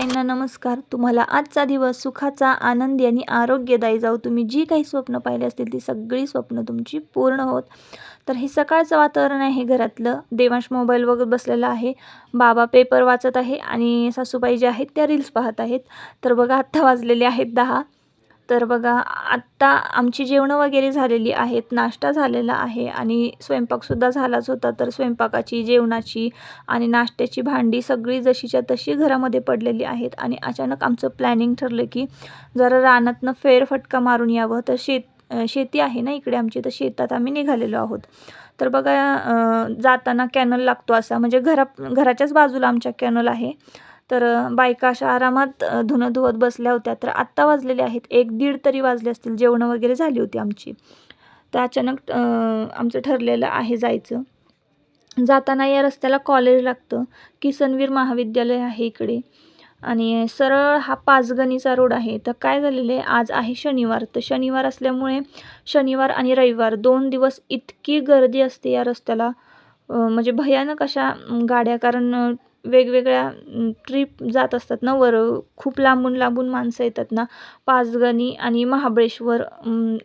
ताईंना नमस्कार. तुम्हाला आजचा दिवस सुखाचा आनंदी आणि आरोग्यदायी जाऊ तुम्ही जी काही स्वप्न पाहिली असतील ती सगळी स्वप्न तुमची पूर्ण होत. तर हे सकाळचं वातावरण आहे घरातलं. देवांश मोबाईल वगैरे बसलेला आहे. बाबा पेपर वाचत आहे आणि सासूबाई ज्या आहेत त्या रील्स पाहत आहेत. तर बघा आत्ता वाजलेले आहेत दहा. तर बघा आत्ता आमची जेवणं वगैरे झालेली आहेत नाश्ता झालेला आहे आणि स्वयंपाकसुद्धा झालाच होता. तर स्वयंपाकाची जेवणाची आणि नाश्त्याची भांडी सगळी जशीच्या तशी घरामध्ये पडलेली आहेत आणि अचानक आमचं प्लॅनिंग ठरलं की जरा रानातनं फेरफटका मारून यावं. तर शेत शेती आहे ना इकडे आमची तर शेतात आम्ही निघालेलो आहोत. तर बघा जाताना कॅनल लागतो असा म्हणजे घरा घराच्याच बाजूला आमच्या कॅनल आहे. तर बायका अशा आरामात धुणं धुवत बसल्या होत्या. तर आत्ता वाजलेले आहेत. एक दीड तरी वाजले असतील. जेवणं वगैरे झाली होती आमची. तर अचानक आमचं ठरलेलं आहे जायचं. जाताना या रस्त्याला कॉलेज लागतं. किसनवीर महाविद्यालय आहे इकडे. आणि सरळ हा पाचगणीचा रोड आहे. तर काय झालेलं आहे? आज आहे शनिवार. तर शनिवार असल्यामुळे शनिवार आणि रविवार दोन दिवस इतकी गर्दी असते या रस्त्याला. म्हणजे भयानक अशा गाड्या. कारण वेगवेगळ्या ट्रीप जात असतात ना वर. खूप लांबून लांबून माणसं येतात ना. पाचगणी आणि महाबळेश्वर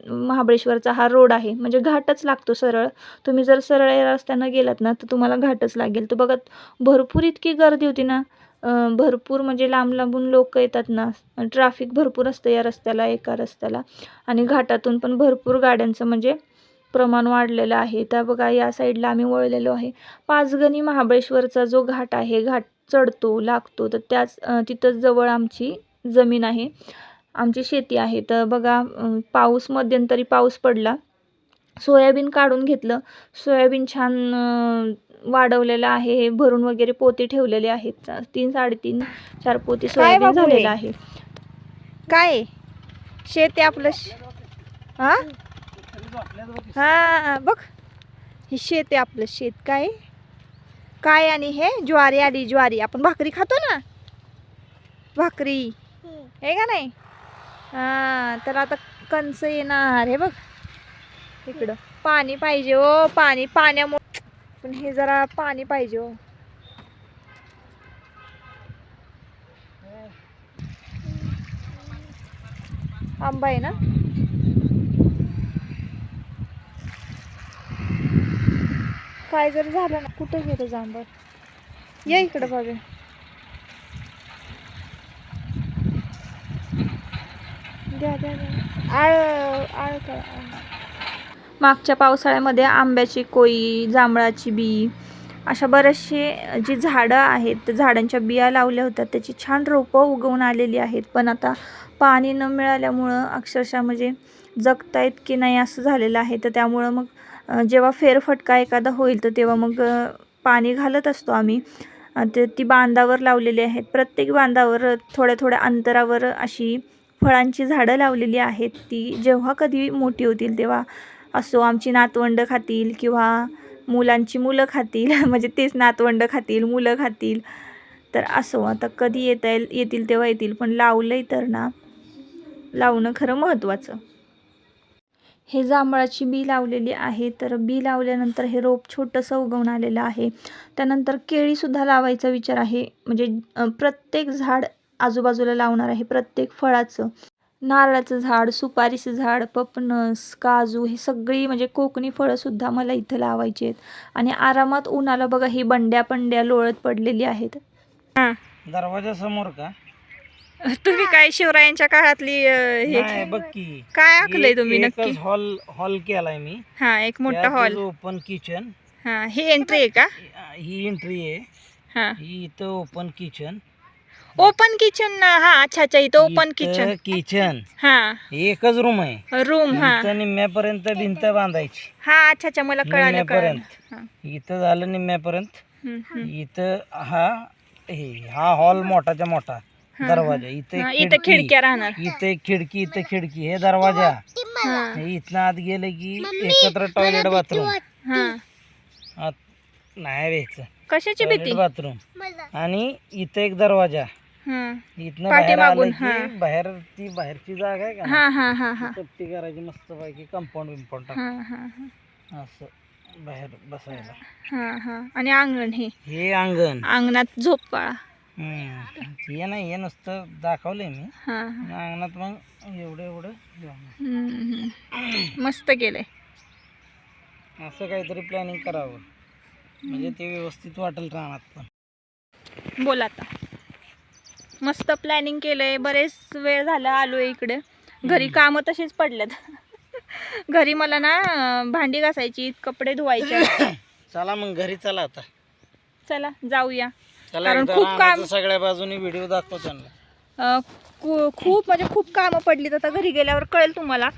महाबळेश्वरचा हा रोड आहे. म्हणजे घाटच लागतो सरळ. तुम्ही जर सरळ या रस्त्यानं गेलात ना तर तुम्हाला घाटच लागेल. तर बघत भरपूर इतकी गर्दी होती ना. भरपूर म्हणजे लांब लांबून लोक येतात ना. ट्रॅफिक भरपूर असतं या रस्त्याला एका रस्त्याला. आणि घाटातून पण भरपूर गाड्यांचं म्हणजे प्रमाण वाढलेलं आहे. तर बघा या साईडला आम्ही वळलेलो आहे. पाचगणी महाबळेश्वरचा जो घाट आहे घाट चढतो लागतो तर त्याच तिथंच जवळ आमची जमीन आहे. आमची शेती आहे. तर बघा पाऊस मध्यंतरी पाऊस पडला. सोयाबीन काढून घेतलं. सोयाबीन छान वाढवलेलं आहे. हे भरून वगैरे पोते ठेवलेले आहेत. तीन साडेतीन चार पोते सोयाबीन? झालेलं आहे. काय? शेत आपलं हा हा बघ. हे शेत आहे आपलं. शेत काय? काय आणि हे? ज्वारी आली ज्वारी. आपण भाकरी खातो ना? भाकरी. हे का नाही? हा तर आता कंस येणार. हे बघ. इकडं. पाणी पाहिजे हो. पाणी पाण्यामुळे. पण हे जरा पाणी पाहिजे हो. आंबा आहे ना? काय जर झालं ना कुठं गेलं जांभळ या इकडं बाबे द्या द्या आळ आळ. मागच्या पावसाळ्यामध्ये आंब्याची कोई जांभळाची बी अशा बरेचसे जी झाडं आहेत त्या झाडांच्या बिया लावल्या होत्या. त्याची छान रोपं उगवून आलेली आहेत. पण आता पाणी न मिळाल्यामुळं अक्षरशः म्हणजे जगतायत की नाही असं झालेलं आहे. तर त्यामुळं मग जेव्हा फेरफटका एखादा होईल तर तेव्हा मग पाणी घालत असतो आम्ही. ते ती बांधावर लावलेली आहेत. प्रत्येक बांधावर थोड्या थोड्या अंतरावर अशी फळांची झाडं लावलेली आहेत. ती जेव्हा कधी मोठी होतील तेव्हा असो आमची नातवंड खातील किंवा मुलांची मुलं खातील म्हणजे तेच नातवंड खातील मुलं खातील तर असो. आता कधी येता येईल येतील तेव्हा येतील पण लावलं तर ना लावणं खरं महत्त्वाचं. हे जांभळाची बी लावलेली आहे. तर बी लावल्यानंतर हे रोप छोटंसं उगवून आलेलं आहे. त्यानंतर केळीसुद्धा लावायचा विचार आहे. म्हणजे प्रत्येक झाड आजूबाजूला लावणार आहे. प्रत्येक फळाचं नारळाचं झाड सुपारीचं झाड पपनस काजू हे सगळी म्हणजे कोकणी फळंसुद्धा मला इथं लावायची आहेत. आणि आरामात उन्हाला बघा ही बंड्या पंड्या लोळत पडलेली आहेत. दरवाजा समोर का? तुम्ही काय शिवरायांच्या काळातली अं, हे नाही बघ की. काय आखलंय तुम्ही नक्की? हॉल हॉल केलाय मी. हा एक मोठा हॉल ओपन किचन हा ही एंट्री आहे का? ही एंट्री आहे. हा. ही इथं ओपन किचन ओपन किचन हा अच्छा अच्छा इथं ओपन किचन किचन हा. एकच रूम आहे. रूम हा. इथं निम्म्यापर्यंत भिंत बांधायची. हा अच्छा अच्छा मला कळालं कळालं. निम्म्यापर्यंत. हा. इथं झालं निम्म्यापर्यंत. हम्म, हम्म. इथं हा हे हा हॉल मोठाच्या मोठा. दरवाजा इथं हा, इथं खिडकी. खिडक्या राहणार. इथं एक खिडकी इथं खिडकी. हे दरवाजा. हा. हे. इथनं आत गेलं की एकत्र टॉयलेट बाथरूम हा. नाही व्हायचं कशाची भीती? बाथरूम आणि इथं एक दरवाजा. हा. इथनं बाहेर आलं पाठीमागून, की हा. बाहेर ती बाहेरची जागा आहे का हा हा हा हा. तप्ती करायची मस्त पैकी कंपाऊंड बिंपाऊंड हा हा हा. टाक असं बाहेर बसायला. हा हा. आणि अंगण हे. हे अंगण. अंगणात झोपाळा. हे नाही हे नुसतं दाखवलंय मी. हां अंगणात मग एवढं एवढं लावणार. हम्म, हम्म. मस्त केलंय. असं काहीतरी प्लॅनिंग करावं. म्हणजे ते व्यवस्थित वाटेल राहणार पण. बोल आता. मस्त प्लॅनिंग केलंय. बरेच वेळ झाला आलोय इकडे. घरी कामं तशीच पडल्यात. घरी मला ना अं, भांडी घासायची कपडे धुवायचे. चला मग घरी चला आता. चला जाऊया. कारण एकदा खूप रानाचं काम- सगळ्या बाजूनी व्हिडिओ दाखव त्यांना. अं, खू- खूप म्हणजे खूप कामं पडलीत आता घरी गेल्यावर कळेल तुम्हाला.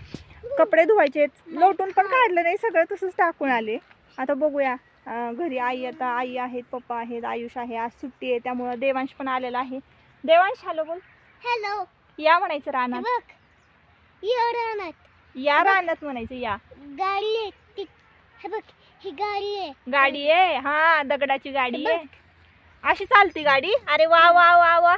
कपडे धुवायचे लोटून पण काढलं नाही सगळं तसंच टाकून आले. आता बघूया अं, घरी आई आता आई आहेत पप्पा आहेत आयुष आहे आज सुट्टी आहे त्यामुळं देवांश पण आलेला आहे. देवांश हॅलो बोल. हॅलो. या म्हणायचं रानात. बघ. या रानात. या रानात म्हणायचं या. गाडी आहे ती हे बघ ही गाडी आहे. गाडी आहे? हा दगडाची गाडी आहे. अशी चालते गाडी. अरे वा वा वा वा.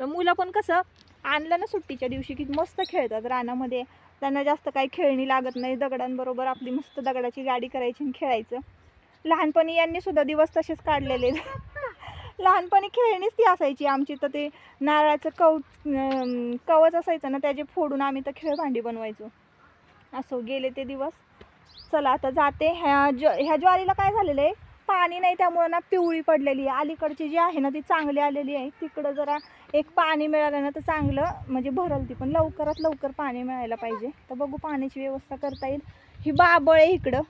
तर मुलं पण कसं आणलं ना सुट्टीच्या दिवशी की मस्त खेळतात रानामध्ये. त्यांना जास्त काही खेळणी लागत नाही दगडांबरोबर आपली मस्त दगडाची गाडी करायची आणि खेळायचं. लहानपणी यांनी सुद्धा दिवस तसेच काढलेले. लहानपणी खेळणीच ती असायची आमची. तर ते नारळाचं कव कवच असायचं ना त्याचे फोडून आम्ही तर खेळ भांडी बनवायचो. असो गेले ते दिवस. चला आता जाते. ह्या ज ह्या ज्वारीला काय झालेलं आहे? पाणी नाही त्यामुळं ना पिवळी पडलेली आहे. अलीकडची जी आहे ना ती चांगली आलेली आहे. तिकडं जरा एक पाणी मिळालं ना तर चांगलं म्हणजे भरल ती. पण लवकरात लवकर पाणी मिळायला पाहिजे. तर बघू पाण्याची व्यवस्था करता येईल. ही बाबळ आहे इकडं.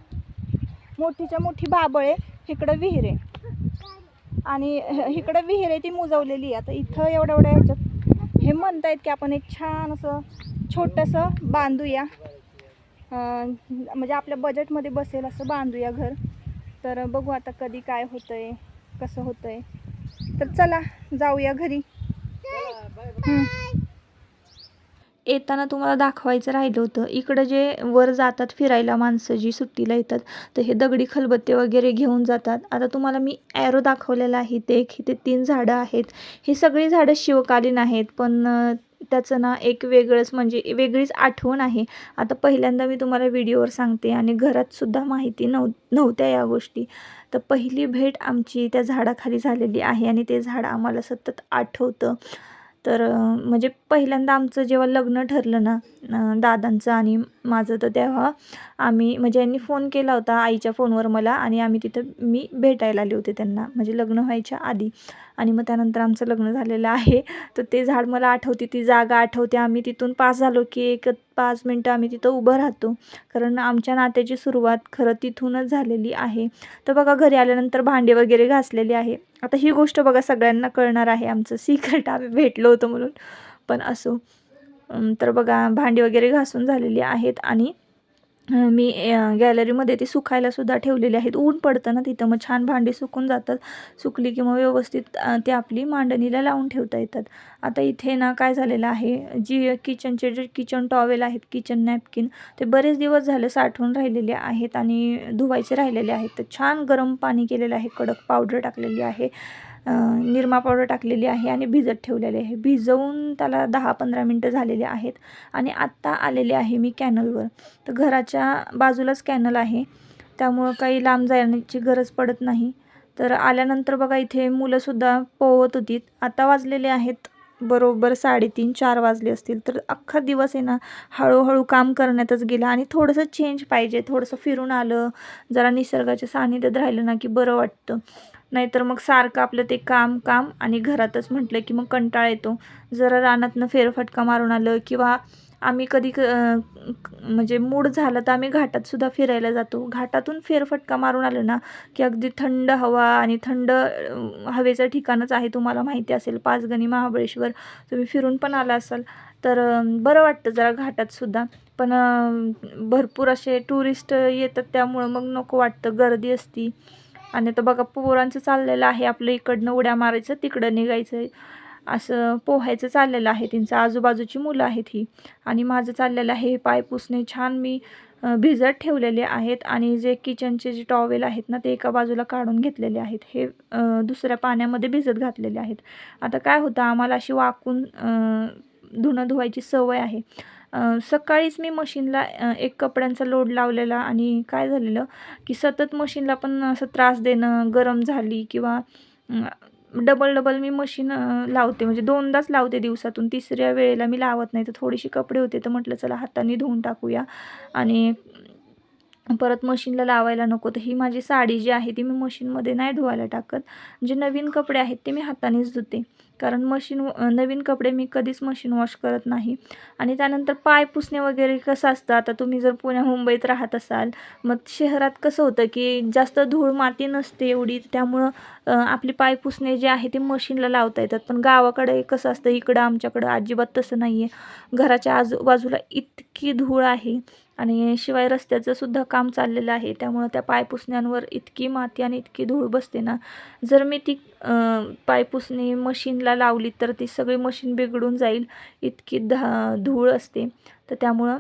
मोठीच्या मोठी बाबळ आहे. इकडं विहीर आहे. आणि ह- इकडं विहीर आहे ती मुजवलेली आहे. आता इथं एवढ्या एवढ्या ह्याच्यात हे म्हणतायत की आपण एक छान असं छोटंसं बांधूया. म्हणजे आपल्या बजेटमध्ये बसेल असं बांधूया घर. तर बघू आता कधी काय होतंय कसं होतंय. तर चला जाऊया घरी. येताना तुम्हाला दाखवायचं राहिलं होतं. इकडं जे वर जातात फिरायला माणसं जी सुट्टीला येतात तर हे दगडी खलबत्ते वगैरे घेऊन जातात. आता तुम्हाला मी ॲरो दाखवलेला आहे ते एक इथे तीन झाडं आहेत. ही सगळी झाडं शिवकालीन आहेत पण त्याचं ना एक वेगळंच म्हणजे वेगळीच आठवण आहे. आता पहिल्यांदा मी तुम्हाला व्हिडिओवर सांगते आणि घरातसुद्धा माहिती नव्ह नव्हत्या या गोष्टी. तर पहिली भेट आमची त्या झाडाखाली झालेली आहे आणि ते झाड आम्हाला सतत आठवतं. तर म्हणजे पहिल्यांदा आमचं जेव्हा लग्न ठरलं ना दादांचं आणि माझं तर तेव्हा आम्ही म्हणजे यांनी फोन केला होता आईच्या फोनवर मला आणि आम्ही तिथं मी भेटायला आले होते त्यांना म्हणजे लग्न व्हायच्या आधी. आणि मग त्यानंतर आमचं लग्न झालेलं आहे. तर ते झाड मला आठवते ती जागा आठवते. आम्ही तिथून पास झालो की एक पाच मिनटं आम्ही तिथं उभं राहतो. कारण आमच्या नात्याची सुरुवात खरं तिथूनच झालेली आहे. तर बघा घरी आल्यानंतर भांडे वगैरे घासलेले आहे. आता ही गोष्ट बघा सगळ्यांना कळणार आहे. आमचं सिक्रेट आम्ही भेटलो होतो म्हणून. पण असो. तर बघा भांडी वगैरे घासून झालेली आहेत आणि मी गॅलरीमध्ये ती सुकायला सुद्धा ठेवलेली आहेत. ऊन पडतं ना तिथं मग छान भांडी सुकून जातात. सुकली की मग व्यवस्थित ते ती आपली मांडणीला लावून ठेवता येतात. आता इथे ना काय झालेलं आहे जी किचनचे जे किचन टॉवेल आहेत किचन नॅपकिन ते बरेच दिवस झाले साठवून राहिलेले आहेत आणि धुवायचे राहिलेले आहेत. तर छान गरम पाणी केलेलं आहे कडक पावडर टाकलेली आहे. निरमा पावडर टाकलेली आहे आणि भिजत ठेवलेले आहे. भिजवून त्याला दहा पंधरा मिनटं झालेले आहेत आणि आत्ता आलेले आहे मी कॅनलवर. तर घराच्या बाजूलाच कॅनल आहे. त्यामुळं काही लांब जाण्याची गरज पडत नाही. तर आल्यानंतर बघा इथे मुलंसुद्धा पोहत होती आता वाजलेले आहेत बरोबर साडेतीन चार वाजले असतील. तर अख्खा दिवस आहे ना हळूहळू काम करण्यातच गेला आणि थोडंसं चेंज पाहिजे. थोडंसं फिरून आलं. जरा निसर्गाच्या सानिध्यात राहिलं ना की बरं वाटतं. नाहीतर मग सारखं आपलं ते काम काम आणि घरातच म्हटलं की मग कंटाळा येतो. जरा रानातनं फेरफटका मारून आलं किंवा आम्ही कधी क म्हणजे मूड झालं तर आम्ही घाटातसुद्धा फिरायला जातो. घाटातून फेरफटका मारून आलं ना की अगदी थंड हवा आणि थंड हवेचं ठिकाणच आहे तुम्हाला माहिती असेल. पाचगणी महाबळेश्वर तुम्ही फिरून पण आला असाल. तर बरं वाटतं जरा घाटातसुद्धा पण भरपूर असे टुरिस्ट येतात त्यामुळं मग नको वाटतं. गर्दी असती. आणि तर बघा पोरांचं चाललेलं आहे. आपलं इकडनं उड्या मारायचं तिकडं निघायचं. असं पोहायचं चाललेलं आहे. त्यांचं आजूबाजूची मुलं आहेत ही. आणि माझं चाललेलं आहे. हे पाय पुसणे छान मी भिजत ठेवलेले आहेत. आणि जे किचनचे जे टॉवेल आहेत ना ते एका बाजूला काढून घेतलेले आहेत. हे दुसऱ्या पाण्यामध्ये भिजत घातलेले आहेत. आता काय होतं आम्हाला अशी वाकून धुणं धुवायची सवय आहे. सकाळीच मी मशीनला एक कपड्यांचा लोड लावलेला आणि काय झालेलं की सतत मशीनला पण असं त्रास देणं गरम झाली किंवा डबल डबल मी मशीन लावते. म्हणजे दोनदाच लावते दिवसातून. तिसऱ्या वेळेला मी लावत नाही. तर थोडीशी कपडे होते तर म्हटलं चला हाताने धुवून टाकूया. आणि परत मशीनला लावायला नको. तर ही माझी साडी जी आहे ती मी मशीनमध्ये नाही धुवायला टाकत. जे नवीन कपडे आहेत ते मी हातानेच धुते. कारण मशीन नवीन कपडे मी कधीच मशीन वॉश करत नाही. आणि त्यानंतर पाय पुसणे वगैरे कसं असतं? आता तुम्ही जर पुण्या मुंबईत राहत असाल मग शहरात कसं होतं की जास्त धूळ माती नसते एवढी त्यामुळं आपली पाय पुसणे जे आहे ते मशीनला लावता येतात. पण गावाकडे कसं असतं? इकडं आमच्याकडं अजिबात तसं नाही आहे घराच्या आजूबाजूला इतकी धूळ आहे. आणि शिवाय रस्त्याचं सुद्धा काम चाललेलं आहे. त्यामुळं त्या पाय पुसण्यांवर इतकी माती आणि इतकी धूळ बसते ना. जर मी ती पायपुसणी पाय पुसणी मशीनला लावली तर ती सगळी मशीन बिघडून जाईल इतकी धा धूळ असते. तर त्यामुळं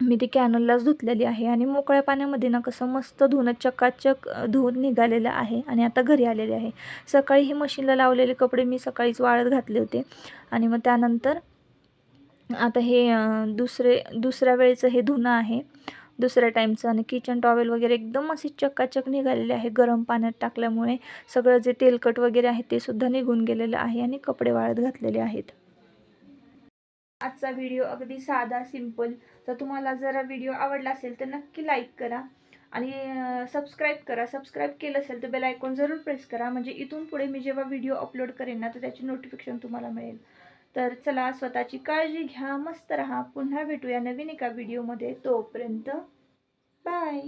मी ती कॅनललाच धुतलेली आहे आणि मोकळ्या पाण्यामध्ये ना कसं मस्त धुणं चकाचक धुवून निघालेलं आहे आणि आता घरी आलेले आहे. सकाळी ही मशीनला लावलेले कपडे मी सकाळीच वाळत घातले होते आणि मग त्यानंतर आता हे दुसरे दुसऱ्या वेळेचं हे धुणं आहे. दुसऱ्या टाईमचं आणि किचन टॉवेल वगैरे एकदम असे चक्काचक निघालेले आहे गरम पाण्यात टाकल्यामुळे. सगळं जे तेलकट वगैरे आहे ते सुद्धा निघून गेलेलं आहे आणि कपडे वाळत घातलेले आहेत. आजचा व्हिडिओ अगदी साधा सिंपल तर तुम्हाला जर व्हिडिओ आवडला असेल तर नक्की लाईक करा. आणि सबस्क्राईब करा. सबस्क्राईब केलं असेल तर बेल आयकॉन जरूर प्रेस करा. म्हणजे इथून पुढे मी जेव्हा व्हिडिओ अपलोड करेन ना तर त्याची नोटिफिकेशन तुम्हाला मिळेल. तर चला स्वतःची काळजी घ्या मस्त रहा. पुन्हा भेटूया नवीन एका व्हिडिओमध्ये तोपर्यंत बाय